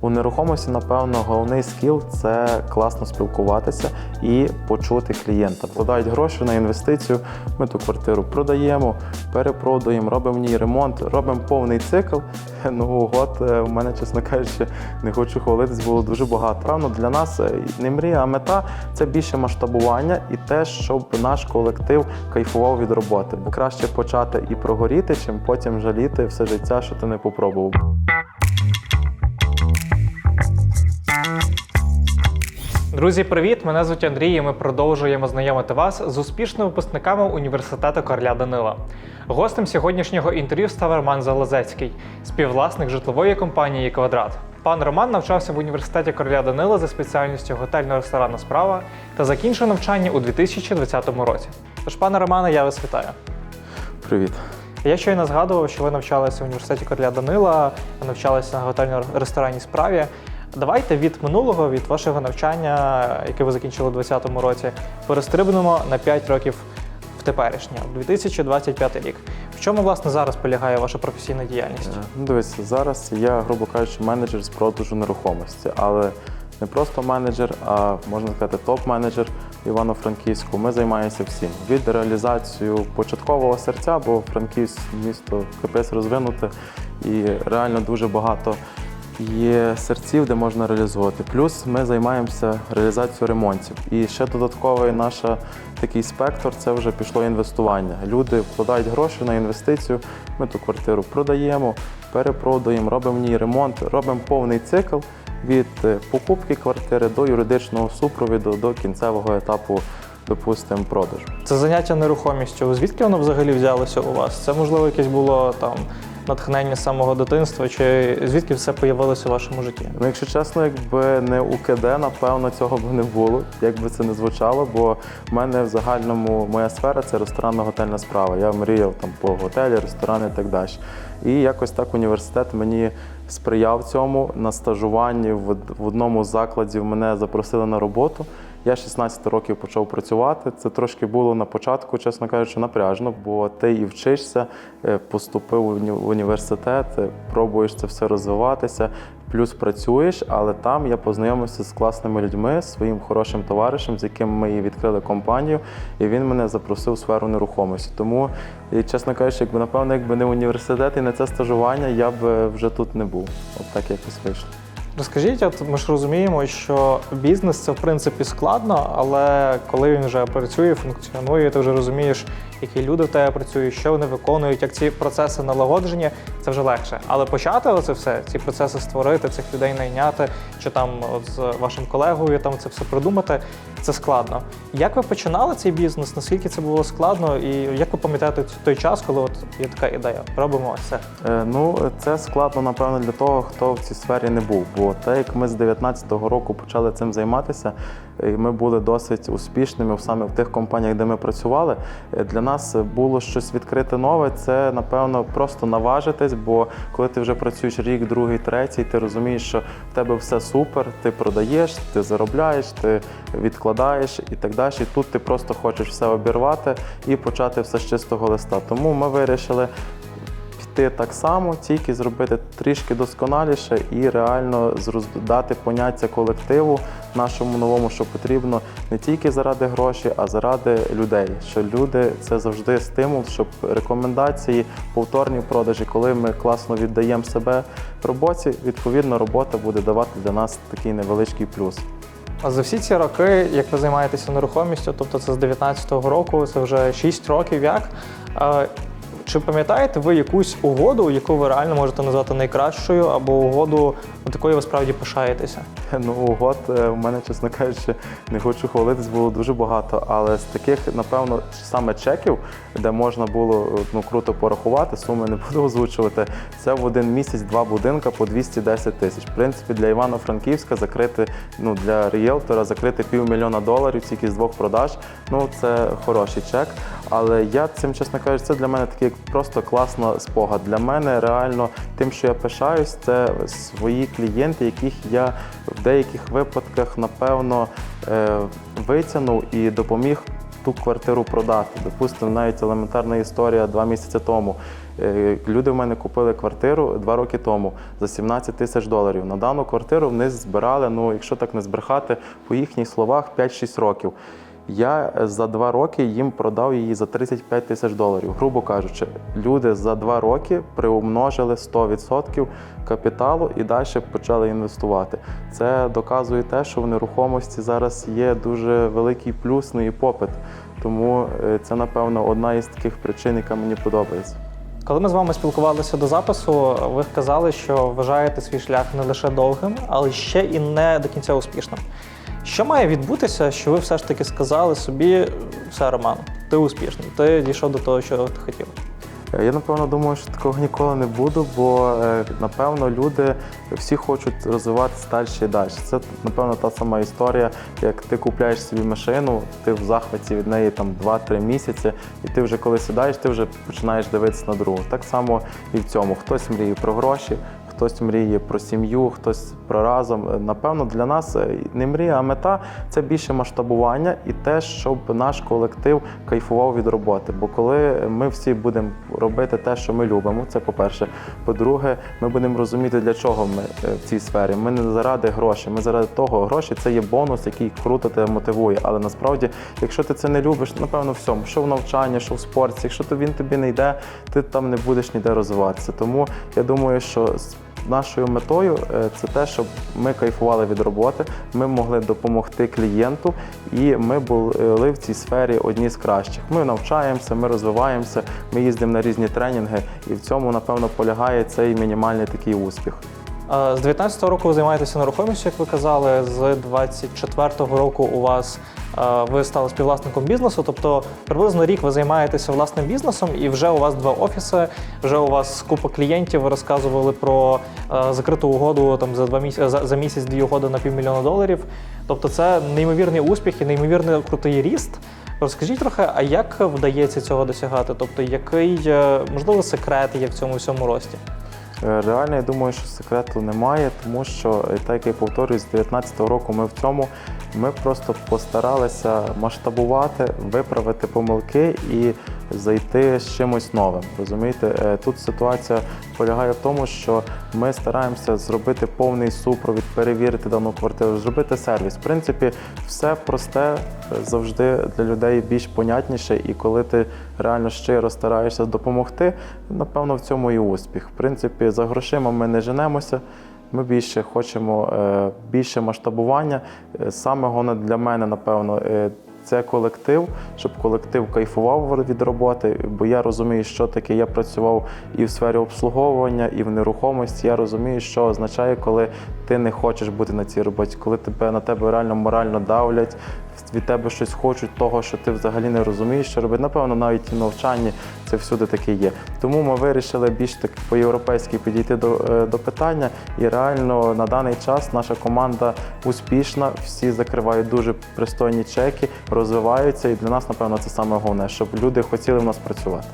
У нерухомості, напевно, головний скіл це класно спілкуватися і почути клієнта. Подають гроші на інвестицію. Ми ту квартиру продаємо, перепродаємо, робимо в ній ремонт, робимо повний цикл. Ну от е, в мене, чесно кажучи, не хочу хвалитись, було дуже багато. Певно, для нас е, не мрія, а мета це більше масштабування і те, щоб наш колектив кайфував від роботи. Бо краще почати і прогоріти, чим потім жаліти все життя, що ти не попробував. Друзі, привіт! Мене звуть Андрій. і Ми продовжуємо знайомити вас з успішними випускниками університету Короля Данила. Гостем сьогоднішнього інтерв'ю став Роман Залозецький, співвласник житлової компанії Квадрат. Пан Роман навчався в університеті Короля Данила за спеціальністю готельно-ресторанна справа та закінчив навчання у 2020 році. Тож, пане Романе, я вас вітаю. Привіт. Я щойно згадував, що ви навчалися в університеті Короля Данила, навчалися на готельно-ресторанній справі. Давайте від минулого, від вашого навчання, яке ви закінчили у 2020 році, перестрибнемо на 5 років в теперішнє, в 2025 рік. В чому власне зараз полягає ваша професійна діяльність? Е, Ну, дивись, зараз я, грубо кажучи, менеджер з продажу нерухомості, але не просто менеджер, а можна сказати, топ-менеджер Івано-Франківську. Ми займаємося всім від реалізацією початкового серця, бо Франківськ місто капець розвинуте і реально дуже багато. Є серців, де можна реалізувати. Плюс ми займаємося реалізацією ремонтів. І ще додатковий наш такий спектр це вже пішло інвестування. Люди вкладають гроші на інвестицію. Ми ту квартиру продаємо, перепродаємо, робимо в ній ремонт, робимо повний цикл від е, покупки квартири до юридичного супровіду до кінцевого етапу, допустимо, продажу. Це заняття нерухомістю. Звідки воно взагалі взялося у вас? Це можливо якесь було там натхнення з самого дитинства, чи звідки все появилося у вашому житті? Ну, якщо чесно, якби не УКД, напевно, цього б не було, як би це не звучало, бо в мене в загальному моя сфера це ресторанно готельна справа. Я мріяв там по готелі, ресторани і так далі. І якось так університет мені сприяв цьому. На стажуванні в, одному з закладів мене запросили на роботу. Я 16 років почав працювати. Це трошки було на початку, чесно кажучи, напряжно, бо ти і вчишся, е, поступив в університет, е, пробуєш це все розвиватися, плюс працюєш, але там я познайомився з класними людьми, своїм хорошим товаришем, з яким ми і відкрили компанію, і він мене запросив у сферу нерухомості. Тому, чесно кажучи, якби напевно, якби не університет і не це стажування, я б е, вже тут не був. От так якось вийшло. Розкажіть, от ми ж розуміємо, що бізнес це в принципі складно, але коли він вже працює, функціонує, ти вже розумієш, які люди в тебе працюють, що вони виконують, як ці процеси налагоджені, це вже легше. Але почати оце все, ці процеси створити, цих людей найняти, чи там з вашим колегою там це все придумати, це складно. Як ви починали цей бізнес? Наскільки це було складно, і як ви пам'ятаєте той час, коли от є така ідея? Робимо ось це. Е, Ну, це складно, напевно, для того, хто в цій сфері не був. Бо те, як ми з 19-го року почали цим займатися, і ми були досить успішними саме в тих компаніях, де ми працювали. е, Для нас було щось відкрити нове. Це, напевно, просто наважитись, бо коли ти вже працюєш рік, другий, третій, ти розумієш, що в тебе все супер, ти продаєш, ти заробляєш, ти відкладаєш і так далі. І тут ти просто хочеш все обірвати і почати все з чистого листа. Тому ми вирішили піти так само, тільки зробити трішки досконаліше і реально дати поняття колективу нашому новому, що потрібно не тільки заради грошей, а заради людей. Що люди це завжди стимул, щоб рекомендації, повторні продажі, коли ми класно віддаємо себе роботі, відповідно, робота буде давати для нас такий невеличкий плюс. А за всі ці роки, як ви займаєтеся нерухомістю, тобто це з 19-го року, це вже 6 років як. Е, Чи пам'ятаєте ви якусь угоду, яку ви реально можете назвати найкращою, або угоду, от якою ви справді пишаєтеся? Ну, угод е, в мене, чесно кажучи, не хочу хвалитись, було дуже багато. Але з таких, напевно, саме чеків, де можна було е, ну, круто порахувати, суми не буду озвучувати. Це в один місяць два будинка по 210 тисяч. В принципі, для Івано-Франківська закрити, ну для ріелтора закрити півмільйона доларів тільки з двох продаж. Ну це хороший чек. Але я цим, чесно кажучи, це для мене такий просто класна спогад. Для мене реально тим, що я пишаюсь, це свої клієнти, яких я в деяких випадках напевно е, витягнув і допоміг ту квартиру продати. Допустимо, навіть елементарна історія два місяці тому. Е, Люди в мене купили квартиру два роки тому за 17 тисяч доларів. На дану квартиру вони збирали, ну якщо так не збрехати, по їхніх словах 5-6 років. Я е, за два роки їм продав її за 35 тисяч доларів. Грубо кажучи, люди за два роки приумножили 100% капіталу і далі почали інвестувати. Це доказує те, що в нерухомості зараз є дуже великий плюс ну і попит. Тому е, це, напевно, одна із таких причин, яка мені подобається. Коли ми з вами спілкувалися до запису, ви казали, що вважаєте свій шлях не лише довгим, але ще і не до кінця успішним. Що має відбутися, що ви все ж таки сказали собі, все, Роман, ти успішний, ти дійшов до того, що ти хотів. Е, Я напевно думаю, що такого ніколи не буду, бо е, напевно люди всі хочуть розвиватися далі і далі. Це напевно та сама історія, як ти купляєш собі машину, ти в захваті від неї там 2-3 місяці, і ти вже коли сідаєш, ти вже починаєш дивитися на другу. Так само і в цьому. Хтось мріє про гроші. Хтось мріє про сім'ю, хтось про разом. Е, Напевно, для нас е, не мрія, а мета це більше масштабування і те, щоб наш колектив кайфував від роботи. Бо коли ми всі будемо робити те, що ми любимо, це по-перше. По-друге, ми будемо розуміти, для чого ми е, в цій сфері. Ми не заради грошей, ми заради того, гроші це є бонус, який круто тебе мотивує. Але насправді, якщо ти це не любиш, напевно, всьому, що в навчанні, що в спорті, якщо він тобі не йде, ти там не будеш ніде розвиватися. Тому я думаю, що Нашою метою е, це те, щоб ми кайфували від роботи, ми могли допомогти клієнту, і ми були в цій сфері одні з кращих. Ми навчаємося, ми розвиваємося, ми їздимо на різні тренінги, і в цьому, напевно, полягає цей мінімальний такий успіх. З 19-го року ви займаєтеся нерухомістю, як ви казали. З 24-го року у вас ви стали співвласником бізнесу. Тобто приблизно рік ви займаєтеся власним бізнесом, і вже у вас два офіси, вже у вас купа клієнтів. Ви розказували про закриту угоду там за два місяці за, за місяць дві угоди на півмільйона доларів. Тобто, це неймовірний успіх і неймовірний крутий ріст. Розкажіть трохи, а як вдається цього досягати? Тобто, який е, можливо секрет є в цьому всьому рості? Е, Реально, я думаю, що секрету немає, тому що, е, так як я повторюю, з 2019 року ми в цьому ми просто постаралися масштабувати, виправити помилки і зайти з чимось новим. Розумієте, Е, тут ситуація полягає в тому, що ми стараємося зробити повний супровід, перевірити дану квартиру, зробити сервіс. В принципі, все просте е, завжди для людей більш понятніше, і коли ти реально щиро стараєшся допомогти, напевно, в цьому і успіх. В принципі, за грошима ми не женемося. Ми більше хочемо е, більше масштабування. Саме головне для мене, напевно, це колектив, щоб колектив кайфував від роботи. Бо я розумію, що таке. Я працював і в сфері обслуговування, і в нерухомості. Я розумію, що означає, коли ти не хочеш бути на цій роботі, коли тебе на тебе реально морально давлять, від тебе щось хочуть, того, що ти взагалі не розумієш, що робити. Напевно, навіть і навчанні це всюди таке є. Тому ми вирішили більш так по-європейськи підійти до, е, до питання. І реально на даний час наша команда успішна, всі закривають дуже пристойні чеки, розвиваються. І для нас, напевно, це саме головне, щоб люди хотіли в нас працювати.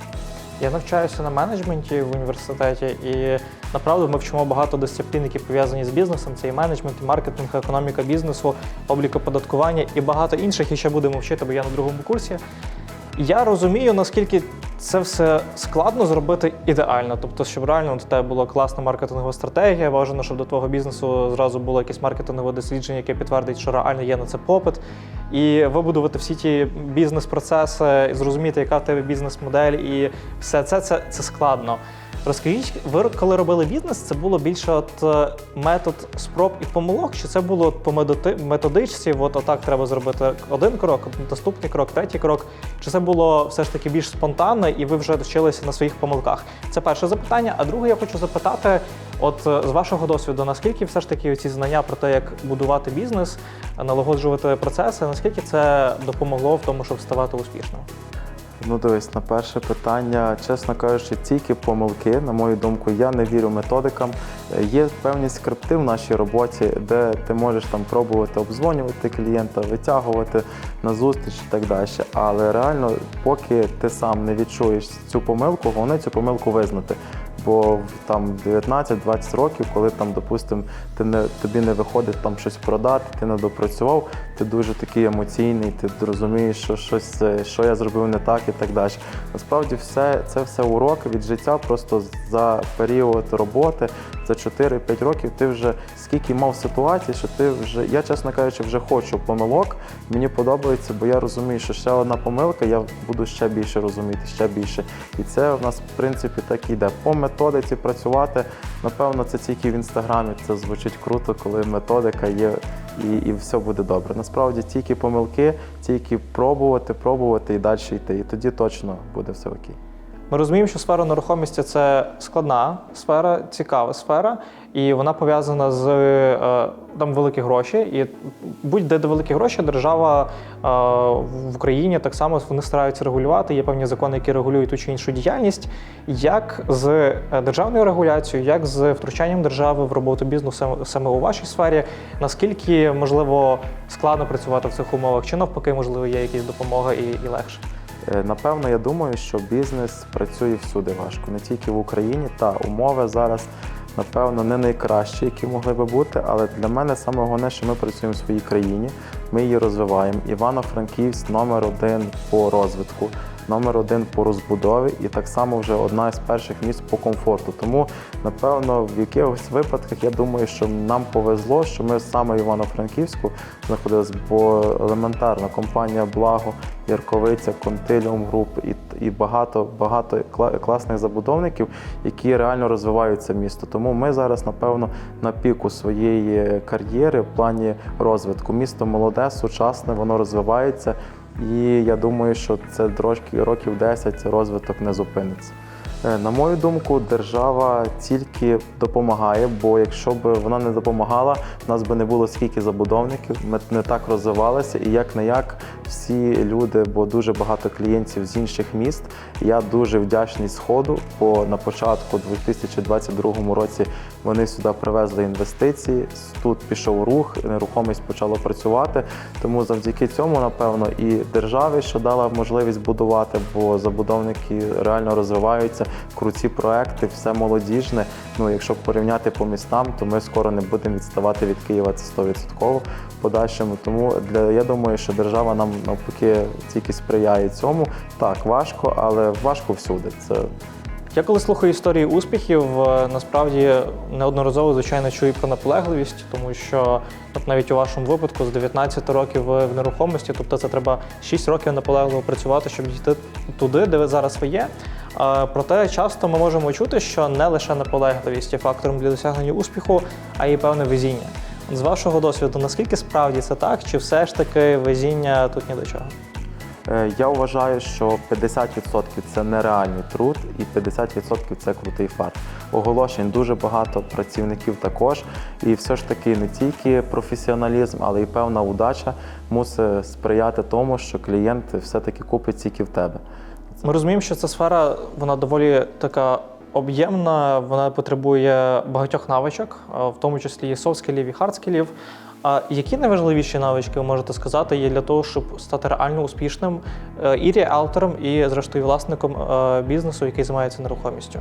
Я навчаюся на менеджменті в університеті, і направду ми вчимо багато дисциплін, які пов'язані з бізнесом. Це і менеджмент, і маркетинг, економіка бізнесу, облік оподаткування і багато інших. І ще будемо вчити, бо я на другому курсі. Я розумію, наскільки це все складно зробити ідеально. Тобто, щоб реально до тебе була класна маркетингова стратегія, бажано, щоб до твого бізнесу зразу було якесь маркетингове дослідження, яке підтвердить, що реально є на це попит. І вибудувати всі ті бізнес-процеси, зрозуміти, яка в тебе бізнес-модель, і все це, це, це складно. Розкажіть, ви коли робили бізнес, це було більше от е, метод спроб і помилок, чи це було по методичці? От отак треба зробити один крок, наступний крок, третій крок. Чи це було все ж таки більш спонтанно, і ви вже вчилися на своїх помилках? Це перше запитання. А друге, я хочу запитати: от е, з вашого досвіду, наскільки все ж таки ці знання про те, як будувати бізнес, налагоджувати процеси, наскільки це допомогло в тому, щоб ставати успішним? Ну, дивись, на перше питання, чесно кажучи, тільки помилки, на мою думку, я не вірю методикам. Е, Є певні скрипти в нашій роботі, де ти можеш там пробувати обзвонювати клієнта, витягувати на зустріч і так далі. Але реально, поки ти сам не відчуєш цю помилку, головне цю помилку визнати. Бо там 19-20 років, коли там, допустимо, ти не, тобі не виходить там щось продати, ти не допрацював, ти дуже такий емоційний, ти розумієш, що щось, що я зробив не так і так далі. Насправді, все це все уроки від життя. Просто за період роботи, за 4-5 років, ти вже скільки мав ситуацій, що ти вже, я чесно кажучи, вже хочу помилок. Мені подобається, бо я розумію, що ще одна помилка, я буду ще більше розуміти, ще більше. І це в нас, в принципі, так і йде. По методиці працювати, напевно, це тільки в інстаграмі. Це звучить круто, коли методика є і, і все буде добре. Насправді тільки помилки, тільки пробувати, пробувати і далі йти. І тоді точно буде все окей. Ми розуміємо, що сфера нерухомості це складна сфера, цікава сфера, і вона пов'язана з е, там великі гроші. І будь-де де великі гроші, держава е, в Україні так само вони стараються регулювати. Є певні закони, які регулюють ту чи іншу діяльність. Як з е, державною регуляцією, як з втручанням держави в роботу бізнесу саме у вашій сфері, наскільки можливо складно працювати в цих умовах, чи навпаки, можливо, є якась допомога і, і легше? Е, Напевно, я думаю, що бізнес працює всюди важко, не тільки в Україні. Та умови зараз, напевно, не найкращі, які могли би бути. Але для мене саме головне, що ми працюємо в своїй країні, ми її розвиваємо. Івано-Франківськ номер один по розвитку, номер один по розбудові, і так само вже одна із перших місць по комфорту. Тому, напевно, в якихось випадках я думаю, що нам повезло, що ми саме Івано-Франківську знаходились, бо елементарна компанія Благо, Ярковиця, Контиліум Груп і, і багато багато класних забудовників, які реально розвивають це місто. Тому ми зараз, напевно, на піку своєї кар'єри в плані розвитку. Місто молоде, сучасне, воно розвивається. І я думаю, що це трошки років 10 розвиток не зупиниться. Е, На мою думку, держава тільки допомагає, бо якщо б вона не допомагала, в нас би не було скільки забудовників, ми не так розвивалися. І як не як всі люди, бо дуже багато клієнтів з інших міст. Я дуже вдячний сходу, бо на початку 2022 році вони сюди привезли інвестиції. Тут пішов рух, нерухомість почала працювати. Тому завдяки цьому, напевно, і державі, що дала можливість будувати, бо забудовники реально розвиваються, круті проекти, все молодіжне. Ну, якщо порівняти по містам, то ми скоро не будемо відставати від Києва. Це 100% в подальшому. Тому для я думаю, що держава нам навпаки тільки сприяє цьому. Так, важко, але важко всюди. Це Я коли слухаю історії успіхів, е, насправді неодноразово звичайно чую про наполегливість, тому що от навіть у вашому випадку з 19 років ви в нерухомості, тобто це треба 6 років наполегливо працювати, щоб дійти туди, де ви зараз ви є. Проте часто ми можемо чути, що не лише наполегливість є фактором для досягнення успіху, а й певне везіння. З вашого досвіду, наскільки справді це так, чи все ж таки везіння тут ні до чого? Е, Я вважаю, що 50% це нереальний труд, і 50% це крутий фарт. Оголошень дуже багато працівників також. І все ж таки не тільки професіоналізм, але й певна удача мусить сприяти тому, що клієнт все-таки купить тільки в тебе. Ми розуміємо, що ця сфера вона доволі така об'ємна, вона потребує багатьох навичок, в тому числі і софт-скілів, і хард-скілів. А які найважливіші навички ви можете сказати є для того, щоб стати реально успішним е, і ріелтором, і зрештою власником е, бізнесу, який займається нерухомістю?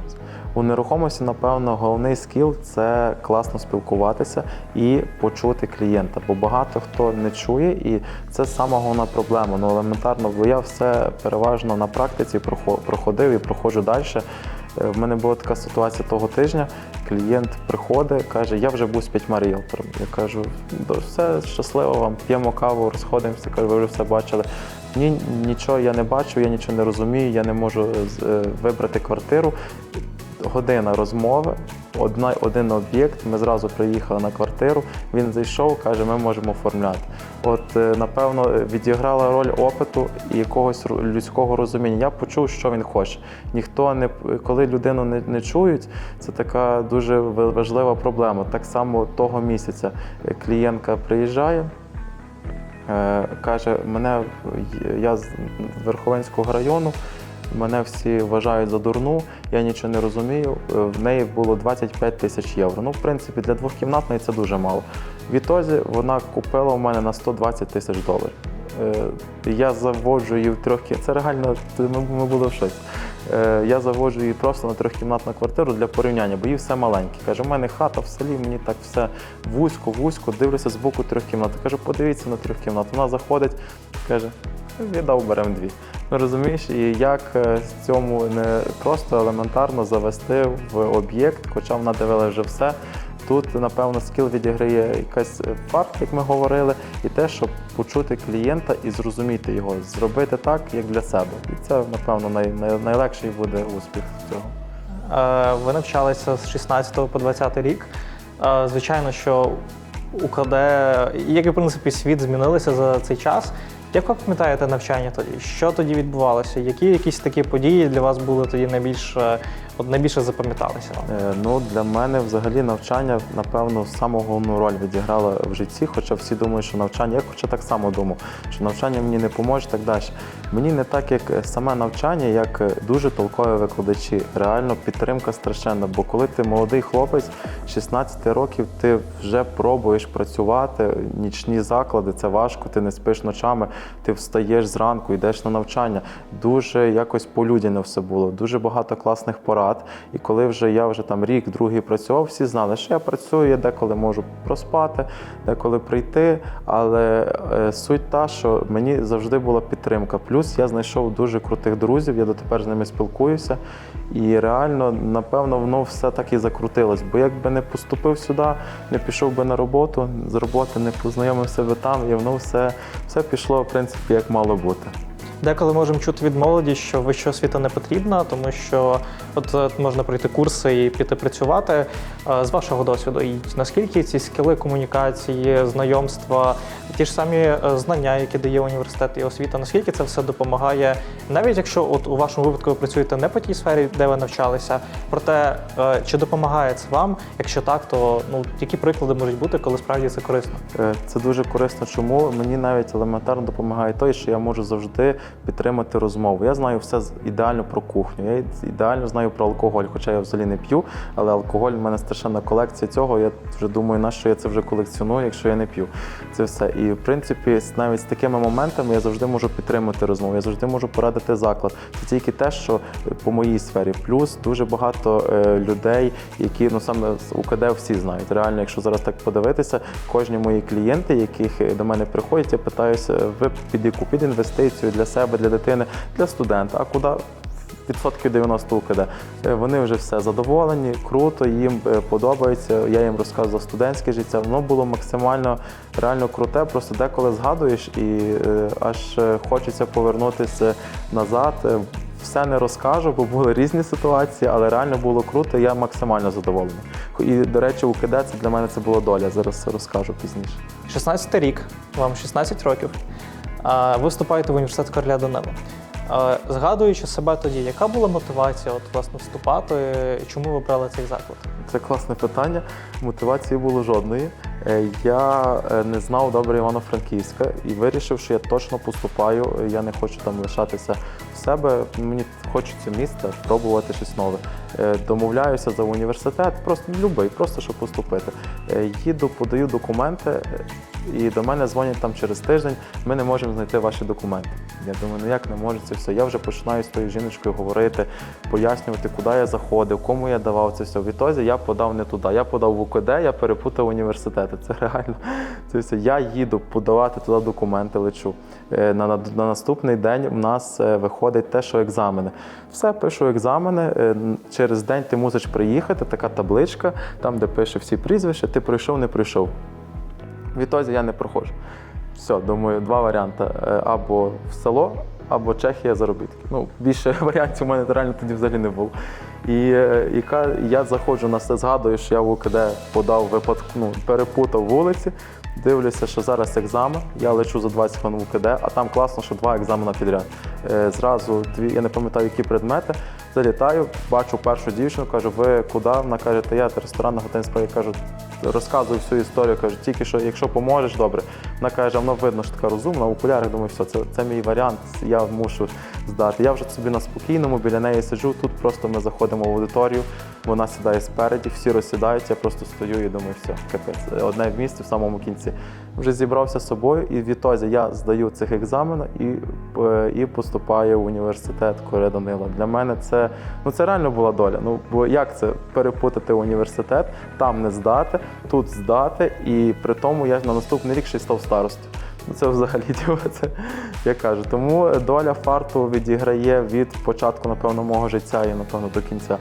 У нерухомості, напевно, головний скіл це класно спілкуватися і почути клієнта, бо багато хто не чує, і це сама головна проблема. Ну елементарно, бо я все переважно на практиці прохо- проходив і проходжу далі. В мене була така ситуація того тижня. Клієнт приходить, каже, я вже був з п'ятьма ріелторами. Я кажу, все щасливо вам, п'ємо каву, розходимося. Кажу, ви вже все бачили. Ні, нічого я не бачу, я нічого не розумію, я не можу е, вибрати квартиру. Година розмови, одна, один об'єкт. Ми зразу приїхали на квартиру. Він зайшов, каже, ми можемо оформляти. От, е, напевно, відіграла роль опиту і якогось людського розуміння. Я почув, що він хоче. Ніхто не коли людину не, не чують, це така дуже важлива проблема. Так само того місяця е, клієнтка приїжджає. Е, Каже, мене я з Верховенського району, мене всі вважають за дурну, я нічого не розумію. Е, В неї було 25 тисяч євро. Ну, в принципі, для двохкімнатної це дуже мало. Відтоді вона купила у мене на 120 тисяч доларів. Е, Я заводжу її в трьох Це реально ми, були в шоці. Е, Я заводжу її просто на трьохкімнатну квартиру для порівняння, бо їй все маленьке. Каже, у мене хата в селі, мені так все вузько, вузько, дивлюся з боку трьохкімнату. Кажу, подивіться на трьохкімнату. Вона заходить, каже, віддав, беремо дві. Розумієш, і як е, цьому не просто елементарно завести в об'єкт, хоча вона дивила вже все. Тут, напевно, скіл відіграє якась факт, як ми говорили, і те, щоб почути клієнта і зрозуміти його, зробити так, як для себе. І це, напевно, най, най, найлегший буде успіх цього. Е, Ви навчалися з 16 по 20 рік. Е, Звичайно, що УКД, як і в принципі світ змінилися за цей час. Як ви пам'ятаєте навчання тоді? Що тоді відбувалося? Які якісь такі події для вас були тоді найбільш, е, от найбільше запам'яталися? Е, Ну, для мене взагалі навчання, напевно, саму головну роль відіграло в житті, хоча всі думають, що навчання, я хоча так само думав, що навчання мені не поможе так далі. Мені не так, як е, саме навчання, як е, дуже толкові викладачі. Реально підтримка страшенна. Бо коли ти молодий хлопець, 16 років, ти вже пробуєш працювати, нічні заклади, це важко, ти не спиш ночами, ти встаєш зранку, йдеш на навчання. Дуже якось полюдяно все було, дуже багато класних порад. І коли вже я вже там рік, другий працював, всі знали, що я працюю, я деколи можу проспати, деколи прийти. Але е, суть та, що мені завжди була підтримка. Плюс я знайшов дуже крутих друзів, я дотепер з ними спілкуюся. І реально, напевно, воно все так і закрутилось. Бо якби не поступив сюди, не пішов би на роботу, з роботи не познайомив себе там, і воно все, все пішло, принципі, як мало бути. Деколи можемо чути від молоді, що вища освіта не потрібна, тому що от е, можна пройти курси і піти працювати. Е, З вашого досвіду, і наскільки ці скіли комунікації, знайомства, ті ж самі е, знання, які дає університет і освіта, наскільки це все допомагає, навіть якщо от у вашому випадку ви працюєте не по тій сфері, де ви навчалися, проте чи допомагає це вам? Якщо так, то ну які приклади можуть бути, коли справді це корисно? Це дуже корисно. Чому мені навіть елементарно допомагає той, що я можу завжди підтримати розмову. Я знаю все ідеально про кухню. Я ідеально знаю про алкоголь, хоча я взагалі не п'ю, але алкоголь в мене страшенна колекція цього. Я вже думаю, на що я це вже колекціоную, якщо я не п'ю. Це все. І в принципі, навіть з такими моментами я завжди можу підтримати розмову. Я завжди можу порадити заклад. Це тільки те, що е, по моїй сфері. Плюс дуже багато е, людей, які ну саме з УКД всі знають. Реально, якщо зараз так подивитися, кожні мої клієнти, яких е, до мене приходять, я питаюся, ви під яку під інвестицію для себе, для дитини, для студента. А куди? Відсотків 90 УКД. Е, Вони вже все задоволені, круто, їм е, подобається. Я їм розказував студентське життя. Воно було максимально реально круте. Просто деколи згадуєш і е, аж е, хочеться повернутися назад. Все не розкажу, бо були різні ситуації, але реально було круто. Я максимально задоволений. І, до речі, УКД це для мене це була доля. Зараз розкажу пізніше. 16 рік, вам 16 років. А, Ви вступаєте в університет Короля Данила. Згадуючи себе тоді, яка була мотивація от, власне, вступати? Чому ви обрали цей заклад? Це класне питання. Мотивації було жодної. Е, Я е, не знав добре Івано-Франківська і вирішив, що я точно поступаю. Я не хочу там лишатися в себе. Мені хочеться місце, пробувати щось нове. Е, Домовляюся за університет, просто любий, просто щоб поступити. Їду, подаю документи. І до мене дзвонять там через тиждень, ми не можемо знайти ваші документи. Я думаю, ну як не може це все. Я вже починаю з тою жіночкою говорити, пояснювати, куди я заходив, кому я давав це все. Відтоді я подав не туди. Я подав в УКД, я перепутав університети. Це реально це все. Я їду подавати туди документи, лечу. Е, На, на, на наступний день в нас е, виходить те, що екзамени. Все, пишу екзамени. е, Через день ти мусиш приїхати, така табличка, там, де пише всі прізвища, ти пройшов, не пройшов. Відтоді я не проходжу. Все, думаю, два варіанти: Е, або в село, або Чехія заробітки. Ну, більше варіантів у мене реально тоді взагалі не було. І е, яка я заходжу на все, згадую, що я в УКД подав випадку, ну, перепутав вулиці. Дивлюся, що зараз екзамен. Я лечу за 20 хвилин в УКД, а там класно, що два екзамена підряд. Е, Зразу дві, я не пам'ятаю, які предмети. Залітаю, бачу першу дівчину, кажу, ви куди? Вона каже, та я ресторанна готель справі. Кажу, розказую всю історію, кажу, тільки що, якщо поможеш, добре. Вона каже, воно видно, що така розумна, в окулярах думаю, все, це, це мій варіант, я мушу здати. Я вже собі на спокійному біля неї сиджу. Тут просто ми заходимо в аудиторію, вона сідає спереді, всі розсідаються, я просто стою і думаю, все, капець. Одне в місті в самому кінці. Вже зібрався з собою, і відтоді я здаю цих екзаменів і, е, і поступаю в університет Коре Данила. Для мене це ну це реально була доля. Ну бо як це перепутати університет, там не здати, тут здати, і при тому я на наступний рік ще й став. Ну це взагалі діло, це я кажу. Тому доля фарту відіграє від початку, напевно, мого життя і напевно до кінця.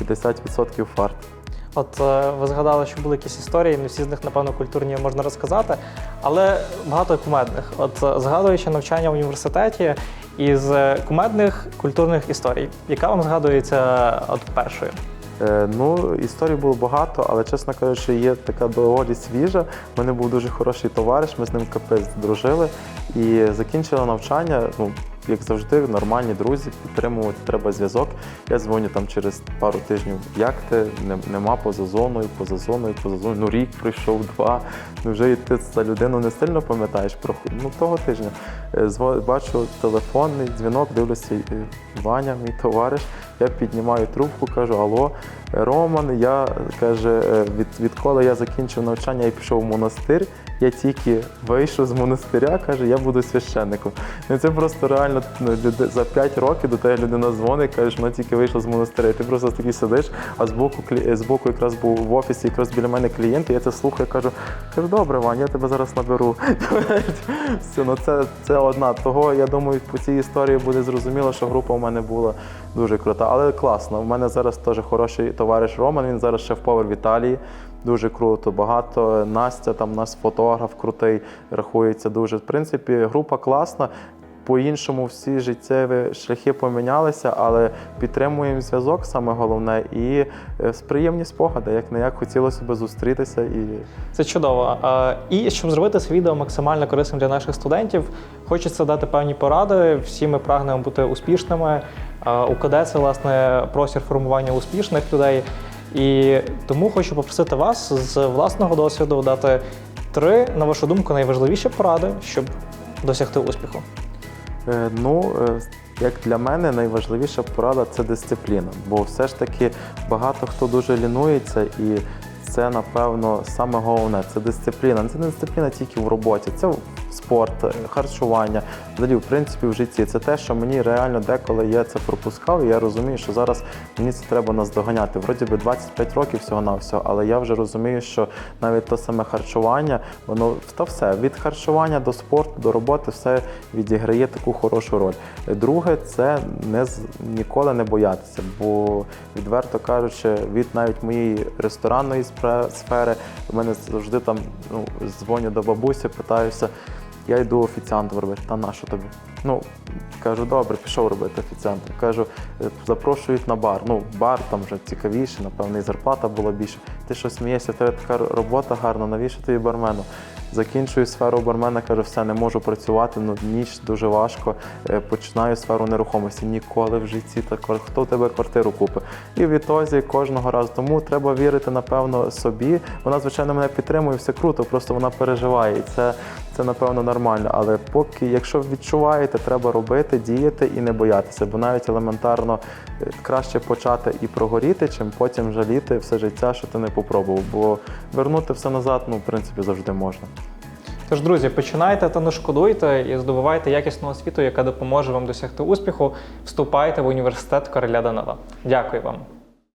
50% фарт. От е, ви згадали, що були якісь історії, не всі з них, напевно, культурні можна розказати, але багато кумедних. От е, згадуючи навчання в університеті із е, кумедних культурних історій, яка вам згадується от першою? Е, ну, історій було багато, але чесно кажучи, є така доволі свіжа. У мене був дуже хороший товариш, ми з ним капець дружили і закінчили навчання. Ну, як завжди, нормальні друзі, підтримувати треба зв'язок. Я дзвоню там через пару тижнів. Як ти? Нема поза зоною, поза зоною, поза зоною. Ну рік пройшов, два. Ну вже і ти за людину не сильно пам'ятаєш про ну того тижня. Е, Бачу телефонний дзвінок, дивлюся, е, Ваня, мій товариш. Я піднімаю трубку, кажу: Алло, Роман, я каже, е, від, відколи я закінчив навчання і пішов в монастир. Я тільки вийшов з монастиря, каже, я буду священником. Ну це просто реально ну, люди, за 5 років до тебе людина дзвонить, каже, вона тільки вийшла з монастиря. І ти просто такий сидиш, а збоку клі- збоку якраз був в офісі, якраз біля мене клієнт, і я це слухаю, кажу, кажу, добре, Вань, я тебе зараз наберу. Все, ну це, це одна. Того я думаю, по цій історії буде зрозуміло, що група у мене була дуже крута. Але класно. У мене зараз теж хороший товариш Роман. Він зараз шеф-повар в Італії. Дуже круто, багато. Настя, там у нас фотограф крутий, рахується дуже. В принципі, група класна. По-іншому всі життєві шляхи помінялися, але підтримуємо зв'язок, саме головне, і е, приємні спогади, як не як хотілося б зустрітися і Це чудово. І щоб зробити це відео максимально корисним для наших студентів, хочеться дати певні поради. Всі ми прагнемо бути успішними. Е, УКД це власне простір формування успішних людей. І тому хочу попросити вас з власного досвіду дати три, на вашу думку, найважливіші поради, щоб досягти успіху. Е, Ну, е, як для мене, найважливіша порада це дисципліна. Бо все ж таки багато хто дуже лінується, і це, напевно, саме головне це дисципліна. Це не дисципліна тільки в роботі, це спорт, е, харчування. Взагалі, в принципі, в житті. Це те, що мені реально деколи я це пропускав, і я розумію, що зараз мені це треба наздоганяти. Вроді би 25 років всього на всього, але я вже розумію, що навіть те саме харчування, воно та все від харчування до спорту, до роботи, все відіграє таку хорошу роль. Друге, це не ніколи не боятися, бо відверто кажучи, від навіть моєї ресторанної сфери в мене завжди там ну, дзвоню до бабусі, питаюся. Я йду офіціантом робити, та на що тобі? Ну, кажу, добре, пішов робити офіціантом. Кажу, «Е, запрошують на бар. Ну, бар там вже цікавіше, напевно, і зарплата була більше. Ти що смієшся, в тебе така робота гарна, навіщо тобі бармену? Закінчую сферу бармена, кажу, все, не можу працювати, ну ніч дуже важко. Е, Починаю сферу нерухомості. Ніколи в житті так хто в тебе квартиру купить. І відтоді кожного разу. Тому треба вірити, напевно, собі. Вона, звичайно, мене підтримує, все круто, просто вона переживає. І це, це напевно нормально. Але поки, якщо відчуваєте, треба робити, діяти і не боятися, бо навіть елементарно е, краще почати і прогоріти, чим потім жаліти все життя, що ти не попробував. Бо вернути все назад, ну, в принципі, завжди можна. Тож, друзі, починайте та не шкодуйте і здобувайте якісну освіту, яка допоможе вам досягти успіху. Вступайте в університет Короля Данила. Дякую вам.